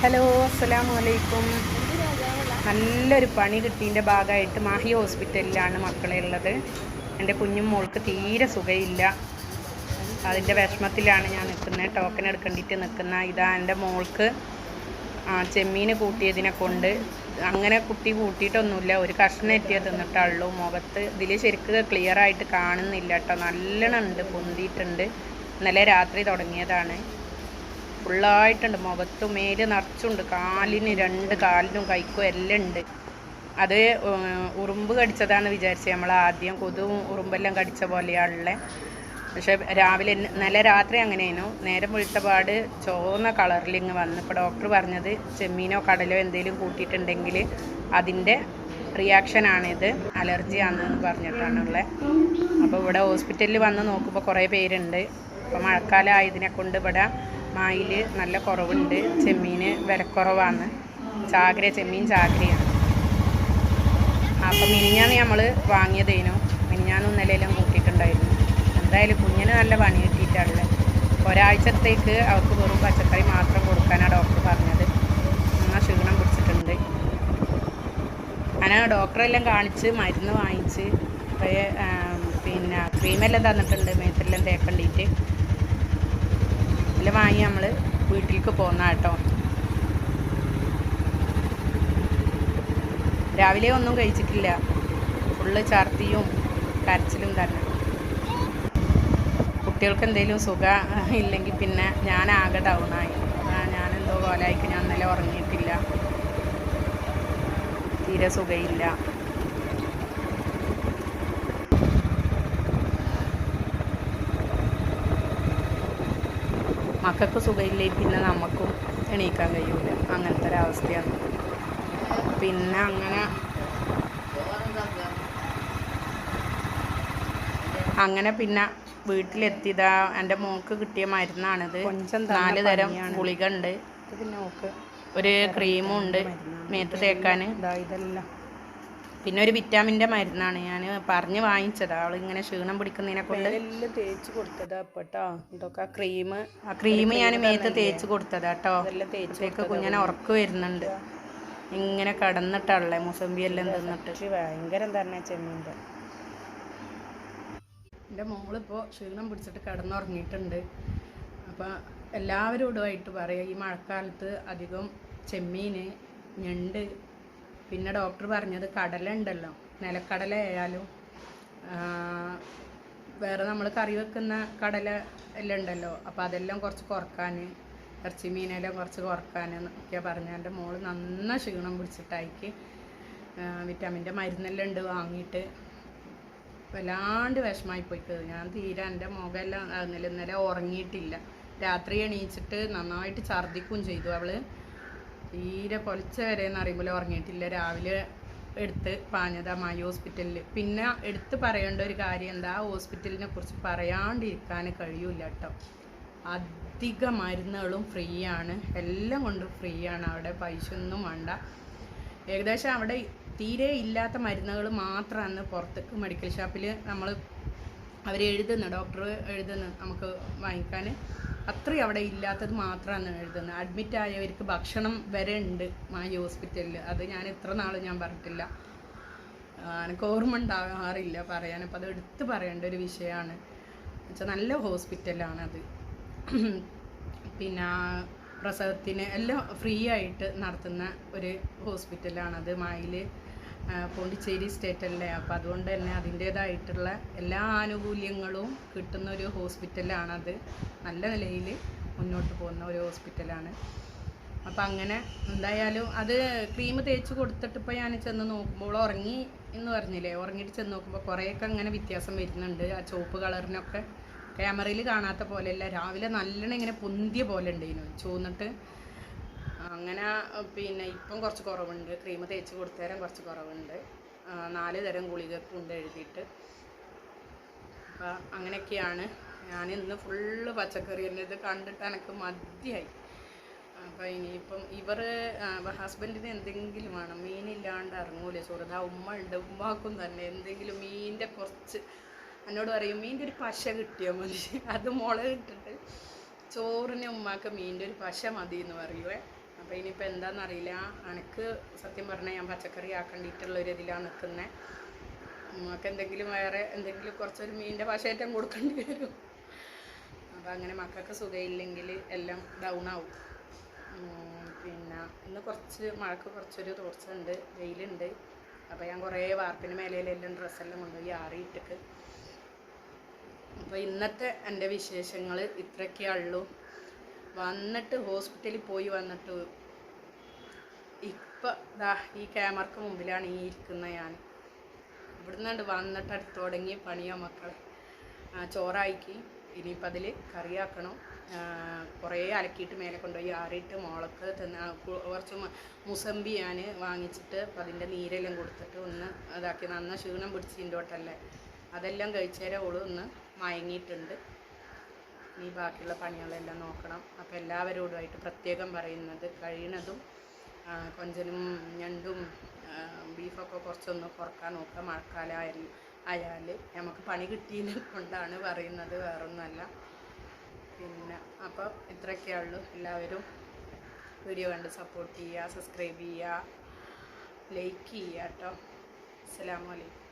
Hello അസ്സാം വലൈക്കും നല്ലൊരു പണി കിട്ടിയതിന്റെ ഭാഗമായിട്ട് മാഹി ഹോസ്പിറ്റലിലാണ് മക്കളെ ഉള്ളത്. എന്റെ കുഞ്ഞും മോൾക്ക് തീരെ സുഖമില്ല അതിന്റെ വിഷമത്തിലാണ് ഞാൻ നിൽക്കുന്നത്. ടോക്കൺ എടുക്കേണ്ടിയിട്ട് നിൽക്കുന്ന ഇതാ എന്റെ മോൾക്ക് ചെമ്മീൻ കൂട്ടിയതിനെ കൊണ്ട്. അങ്ങനെ കുട്ടി കൂട്ടിയിട്ടൊന്നുമില്ല. ഒരു കഷ്ണം എത്തിയത് തിന്നിട്ടുള്ളൂ. മുഖത്ത് ഇതിൽ ശരിക്കും ക്ലിയർ ആയിട്ട് കാണുന്നില്ല കേട്ടോ. നല്ലോണം ഉണ്ട് പൊന്തിയിട്ടുണ്ട്. ഇന്നലെ രാത്രി തുടങ്ങിയതാണ്. ഫുള്ളായിട്ടുണ്ട്. മുഖത്തും മേൽ നിറച്ചുണ്ട്. കാലിന് രണ്ട് കാലിനും കൈക്കും എല്ലാം ഉണ്ട്. അത് ഉറുമ്പ് കടിച്ചതാണെന്ന് വിചാരിച്ചത് നമ്മൾ ആദ്യം. കൊതുവും ഉറുമ്പെല്ലാം കടിച്ച പോലെയാണുള്ളത് പക്ഷെ രാവിലെ നല്ല രാത്രി അങ്ങനെയായിരുന്നു. നേരം വെളുത്ത പാട് ചുവന്ന കളറിൽ ഇങ്ങ് വന്നു. ഇപ്പോൾ ഡോക്ടർ പറഞ്ഞത് ചെമ്മീനോ കടലോ എന്തെങ്കിലും കൂട്ടിയിട്ടുണ്ടെങ്കിൽ അതിന്റെ റിയാക്ഷനാണിത്. അലർജി ആണെന്ന് പറഞ്ഞിട്ടാണുള്ളത് അപ്പോൾ ഇവിടെ ഹോസ്പിറ്റലിൽ വന്ന് നോക്കുമ്പോൾ കുറേ പേരുണ്ട്. അപ്പോൾ മഴക്കാലം ആയതിനെ കൊണ്ട് ഇവിടെ മായിൽ നല്ല കുറവുണ്ട്. ചെമ്മീന് വിലക്കുറവാണ്. ചാകര ചെമ്മീൻ ചാകരയാണ്. അപ്പം മിനിഞ്ഞാന്ന് നമ്മൾ വാങ്ങിയതേനു. മിനിഞ്ഞാന്നും ഇന്നലെയെല്ലാം കൂട്ടിയിട്ടുണ്ടായിരുന്നു. എന്തായാലും കുഞ്ഞിന് നല്ല പണി കിട്ടിയിട്ടാണല്ലേ. ഒരാഴ്ചത്തേക്ക് അവർക്ക് വെറും പച്ചക്കറി മാത്രം കൊടുക്കാനാണ് ഡോക്ടർ പറഞ്ഞത്. എന്നാൽ ക്ഷീണം പിടിച്ചിട്ടുണ്ട്. അങ്ങനെ ഡോക്ടറെല്ലാം കാണിച്ച് മരുന്ന് വാങ്ങിച്ച് പിന്നെ ക്രീമെല്ലാം തന്നിട്ടുണ്ട് മേത്തെല്ലാം തേക്കണ്ടിയിട്ട് എല്ലാം വാങ്ങി നമ്മൾ വീട്ടിലേക്ക് പോന്ന കേട്ടോ രാവിലെ ഒന്നും കഴിച്ചിട്ടില്ല. ഫുള്ള് ചർത്തിയും കരച്ചിലും തന്നെ. കുട്ടികൾക്ക് എന്തെങ്കിലും സുഖ ഇല്ലെങ്കിൽ പിന്നെ ഞാൻ ആകെ ഡൗണായി ഞാൻ എന്തോ പോലായിക്ക് ഞാൻ ഇന്നലെ ഉറങ്ങിയിട്ടില്ല. തീരെ സുഖമില്ല മക്കൾക്ക് സുഖമില്ലേ? പിന്നെ നമുക്കും എണീക്കാൻ കഴിയൂല. അങ്ങനത്തെ ഒരവസ്ഥയാണ്. പിന്നെ അങ്ങനെ അങ്ങനെ പിന്നെ വീട്ടിലെത്തിയതാ. എന്റെ മോൾക്ക് കിട്ടിയ മരുന്നാണിത്. നാല് തരം ഗുളിക ഉണ്ട്. ഒരു ക്രീമുണ്ട് മേത്ത് തേക്കാൻ. ഇതെല്ലാം. പിന്നെ ഒരു വിറ്റാമിന്റെ മരുന്നാണ്. ഞാൻ പറഞ്ഞ് വാങ്ങിച്ചതാ. അവൾ ഇങ്ങനെ ക്ഷീണം പിടിക്കുന്നതിനെ കൊണ്ട് തേച്ച് കൊടുത്തതാ കേട്ടോ ഇതൊക്കെ ആ ക്രീം ആ ക്രീം ഞാൻ മേത്ത് തേച്ച് കൊടുത്തതാ കേട്ടോ എല്ലാം തേച്ച് അപ്പോഴേക്ക് കുഞ്ഞിനെ ഉറക്ക് വരുന്നുണ്ട്. ഇങ്ങനെ കടന്നിട്ടാണല്ലേ മുസമ്പി എല്ലാം തിന്നിട്ട്. ഭയങ്കരം തന്നെ ചെമ്മീന്റെ. എന്റെ മോളിപ്പോൾ ക്ഷീണം പിടിച്ചിട്ട് കിടന്നുറങ്ങിയിട്ടുണ്ട്. അപ്പം എല്ലാവരോടുമായിട്ട് പറയാം ഈ മഴക്കാലത്ത് അധികം ചെമ്മീൻ ഞണ്ട് പിന്നെ ഡോക്ടർ പറഞ്ഞത് കടല ഉണ്ടല്ലോ നിലക്കടല ആയാലും വേറെ നമ്മൾ കറി വെക്കുന്ന കടല എല്ലാം ഉണ്ടല്ലോ. അപ്പോൾ അതെല്ലാം കുറച്ച് കുറയ്ക്കാൻ ഇറച്ചി മീനെല്ലാം കുറച്ച് കുറയ്ക്കാൻ എന്നൊക്കെ പറഞ്ഞു എന്റെ മോൾ നന്ന ക്ഷീണം പിടിച്ചിട്ടായിക്ക് വിറ്റാമിന്റെ മരുന്നെല്ലാം ഉണ്ട് വാങ്ങിയിട്ട്. വല്ലാണ്ട് വിഷമായി പോയിക്കത് ഞാൻ തീരെ എന്റെ മുഖമെല്ലാം ഇന്നലെ ഇന്നലെ ഉറങ്ങിയിട്ടില്ല. രാത്രി എണീച്ചിട്ട് നന്നായിട്ട് ഛർദിക്കുകയും ചെയ്തു. അവൾ തീരെ പൊലിച്ച വരെ എന്ന് അറിയുമ്പോൾ ഉറങ്ങിയിട്ടില്ല. രാവിലെ എടുത്ത് പാഞ്ഞതാ മായി ഹോസ്പിറ്റലിൽ പിന്നെ എടുത്ത് പറയേണ്ട ഒരു കാര്യം എന്താ? ഹോസ്പിറ്റലിനെ കുറിച്ച് പറയാണ്ടിരിക്കാൻ കഴിയൂല കേട്ടോ. അധിക മരുന്നുകളും ഫ്രീ ആണ് എല്ലാം കൊണ്ടും ഫ്രീ ആണ് അവിടെ പൈസ ഒന്നും വേണ്ട. ഏകദേശം അവിടെ തീരെ ഇല്ലാത്ത മരുന്നുകൾ മാത്രമാണ് പുറത്തേക്ക് മെഡിക്കൽ ഷോപ്പിൽ നമ്മൾ അവർ എഴുതുന്ന. ഡോക്ടർ എഴുതുന്ന നമുക്ക് വാങ്ങിക്കാൻ അത്രയും അവിടെ ഇല്ലാത്തത് മാത്രമാണ് എഴുതുന്നത്. അഡ്മിറ്റ് ആയവർക്ക് ഭക്ഷണം വരെ ഉണ്ട് മായ ഹോസ്പിറ്റലിൽ അത് ഞാൻ എത്ര നാൾ ഞാൻ പറഞ്ഞിട്ടില്ല. എനിക്ക് ഓർമ്മ ഉണ്ടാകാറില്ല പറയാൻ. അപ്പോൾ അത് എടുത്ത് പറയേണ്ട ഒരു വിഷയമാണ്. വെച്ചാൽ നല്ല ഹോസ്പിറ്റലാണത് പിന്നെ പ്രസവത്തിന് എല്ലാം ഫ്രീ ആയിട്ട് നടത്തുന്ന ഒരു ഹോസ്പിറ്റലാണത് മായിൽ പോണ്ടിച്ചേരി സ്റ്റേറ്റല്ലേ അപ്പോൾ അതുകൊണ്ട് തന്നെ അതിന്റേതായിട്ടുള്ള എല്ലാ ആനുകൂല്യങ്ങളും കിട്ടുന്ന ഒരു ഹോസ്പിറ്റലാണത് നല്ല നിലയിൽ മുന്നോട്ട് പോകുന്ന ഒരു ഹോസ്പിറ്റലാണ് അപ്പം അങ്ങനെ എന്തായാലും അത് ക്രീം തേച്ച് കൊടുത്തിട്ട് ഇപ്പോൾ ഞാൻ ചെന്ന് നോക്കുമ്പോൾ ഉറങ്ങി എന്ന് പറഞ്ഞില്ലേ? ഉറങ്ങിയിട്ട് ചെന്ന് നോക്കുമ്പോൾ കുറേയൊക്കെ അങ്ങനെ വ്യത്യാസം വരുന്നുണ്ട്. ആ ചുവപ്പ് കളറിനൊക്കെ. ക്യാമറയിൽ കാണാത്ത പോലെയല്ല രാവിലെ നല്ലോണം ഇങ്ങനെ പൊന്തിയ പോലെ ഉണ്ടായിരുന്നു ചുവന്നിട്ട് അങ്ങനെ പിന്നെ ഇപ്പം കുറച്ച് കുറവുണ്ട്. ക്രീം തേച്ച് കൊടുത്തേരം കുറച്ച് കുറവുണ്ട്. നാല് തരം ഗുളികക്കുണ്ട് എഴുതിയിട്ട്. അപ്പം അങ്ങനെയൊക്കെയാണ്. ഞാൻ ഇന്ന് ഫുള്ള് പച്ചക്കറി തന്നെ. ഇത് കണ്ടിട്ട് എനിക്ക് മതിയായി. അപ്പം ഇനിയിപ്പം ഇവർ ഹസ്ബൻഡിന് എന്തെങ്കിലും വേണം. മീനില്ലാണ്ട് ഇറങ്ങൂലേ. ആ ഉമ്മ ഉണ്ട്. ഉമ്മാക്കും തന്നെ എന്തെങ്കിലും മീനിന്റെ കുറച്ച്. എന്നോട് പറയും മീന്റെ ഒരു പശ കിട്ടിയാൽ മതി. അത് മുളക് ഇട്ടിട്ട് ചോറിന് ഉമ്മാക്ക് മീന്റെ ഒരു പശ മതി എന്ന് പറയുവേ അപ്പോൾ ഇനിയിപ്പോൾ എന്താണെന്നറിയില്ല അനക്ക് സത്യം പറഞ്ഞാൽ ഞാൻ പച്ചക്കറി ആക്കേണ്ടിയിട്ടുള്ള ഒരു ഇതിലാണ് നിൽക്കുന്നത് നമുക്ക് എന്തെങ്കിലും വേറെ എന്തെങ്കിലും കുറച്ചൊരു മീനിന്റെ ഭാഷയായിട്ടും കൊടുക്കേണ്ടി വരും. അപ്പോൾ അങ്ങനെ മക്കൾക്ക് സുഖമില്ലെങ്കിൽ എല്ലാം ഡൗൺ ആവും. പിന്നെ ഇന്ന് കുറച്ച് മഴക്ക് കുറച്ചൊരു തോർച്ചുണ്ട് വെയിലുണ്ട്. അപ്പോൾ ഞാൻ കുറേ വാർപ്പിന് മേലയിലെല്ലാം ഡ്രസ്സെല്ലാം കൊണ്ടുപോയി ആറിയിട്ടിട്ട്. അപ്പോൾ ഇന്നത്തെ എന്റെ വിശേഷങ്ങൾ ഇത്രയൊക്കെ ഉള്ളൂ. വന്നിട്ട് ഹോസ്പിറ്റലിൽ പോയി വന്നിട്ട് ഇപ്പം ദാ ഈ ക്യാമറക്ക് മുമ്പിലാണ് ഈ ഇരിക്കുന്ന ഞാൻ. ഇവിടുന്ന് വന്നിട്ട് അടുത്ത് തുടങ്ങി പണിയോ മക്കളെ. ചോറാക്കി ഇനിയിപ്പോൾ അതിൽ കറിയാക്കണം. കുറേ അലക്കിയിട്ട് മേലെ കൊണ്ടുപോയി ആറിയിട്ട് മുളക്ക് തിന്ന കുറച്ച് മുസമ്പി ഞാൻ വാങ്ങിച്ചിട്ട് അപ്പം അതിന്റെ നീരെല്ലാം കൊടുത്തിട്ട് ഒന്ന് ഇതാക്കി. നന്ന ക്ഷീണം പിടിച്ചിന്റെ തൊട്ടല്ലേ അതെല്ലാം കഴിച്ചേരെ ഓൾ ഒന്ന് മയങ്ങിയിട്ടുണ്ട്. ഇനി ബാക്കിയുള്ള പണികളെല്ലാം നോക്കണം. അപ്പോൾ എല്ലാവരോടുമായിട്ട് പ്രത്യേകം പറയുന്നത് കഴിയണതും കൊഞ്ചനും ഞണ്ടും ബീഫൊക്കെ കുറച്ചൊന്ന് കുറയ്ക്കാൻ നോക്കുക. മഴക്കാലം ആയാൽ നമുക്ക് പണി കിട്ടിയതിനെ കൊണ്ടാണ് പറയുന്നത് വേറൊന്നുമല്ല. പിന്നെ അപ്പോൾ ഇത്രയൊക്കെ ഉള്ളൂ. എല്ലാവരും വീഡിയോ കണ്ട് സപ്പോർട്ട് ചെയ്യുക സബ്സ്ക്രൈബ് ചെയ്യുക ലൈക്ക് ചെയ്യുക കേട്ടോ. അസ്സലാമു അലൈക്കും.